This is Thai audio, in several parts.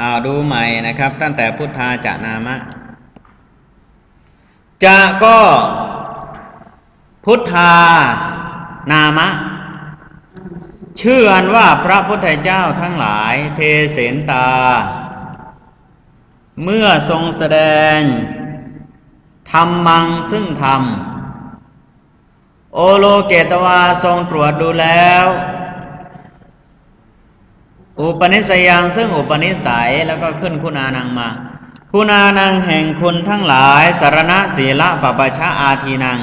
เอาดูใหม่นะครับ ตั้งแต่พุทธาจะนามะ จะก็พุทธานามะ ชื่ออันว่าพระพุทธเจ้าทั้งหลายเทเสนตา เมื่อทรงแสดงธรรมังซึ่งธรรม โอโลเกตวาทรงตรวจดูแล้ว อุปนิสัยยังซึ่งอุปนิสัยแล้วก็ขึ้นคุณานังมา คุณานังแห่งคุณทั้งหลาย สารณะศีละปปชะอาทีนัง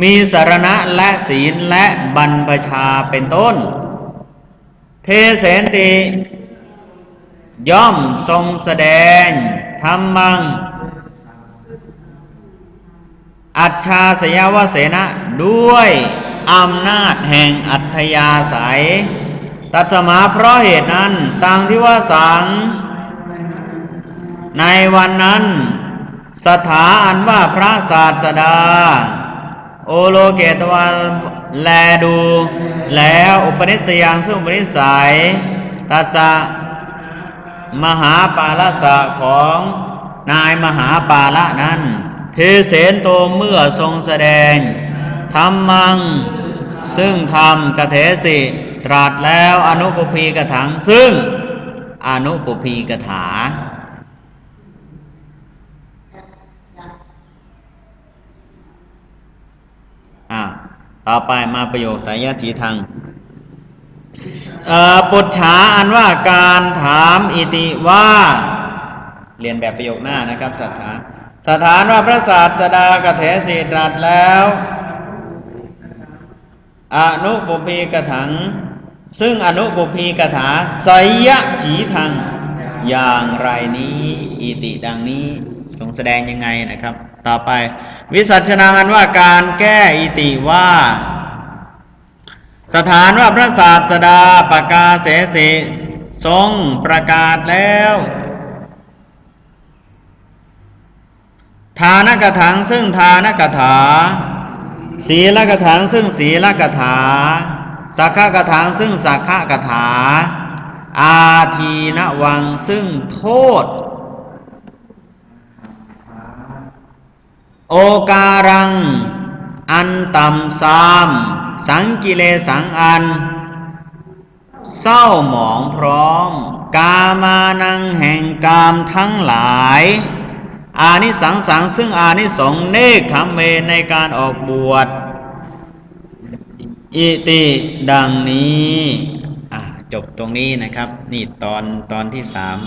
มีสารณะและศีลและบรรพชาเป็นต้น เทเสนติ ย่อมทรงแสดงธรรมัง อัจฉาสยวเสนะด้วยอำนาจแห่งอัธยาศัย ตัดสมาเพราะเหตุนั้นต่างที่ว่าสัง ในวันนั้น สถาอันว่าพระศาสดา โอโลเกตวันแลดู แล้วอุปนิสยังซึ่งอุปนิสัย ตัสะมหาปาลสะของนายมหาปาละนั้นเทเสนโตเมื่อทรงแสดงธรรมัง ซึ่งธรรมกเทสิ ตรัสแล้วอนุปพีกถังซึ่งอนุปพีกถาอ่าต่อไปมาประโยคสายถีทางปุจฉาอันว่าการถามอิติว่า เรียนแบบประโยคหน้านะครับสถานสถานว่าพระศาสดากเถสีตรัสแล้ว อนุปุพีกถัง ซึ่งอนุปุพีกถาสยะถีทางอย่างไรนี้อิติดังนี้ทรงแสดงยังไงนะครับ ต่อไป วิสัชนาอันว่าการแก้อิติว่า สถานว่าพระศาสดาปกาเสสิทรงประกาศแล้วทานกถังซึ่งทานกถา ศีลกถังซึ่งศีลกถา สักขะกถังซึ่งสักขะกถา อาทีนวังซึ่งโทษ โอการัง อันต่ำซาม สังกิเลสังอัน เศร้าหมองพร้อม กามานังแห่งกามทั้งหลาย อานิสังสังซึ่งอานิสงเนคขมเมในการออกบวช อิติดังนี้ อะ จบตรงนี้นะครับ นี่ตอนตอนที่สาม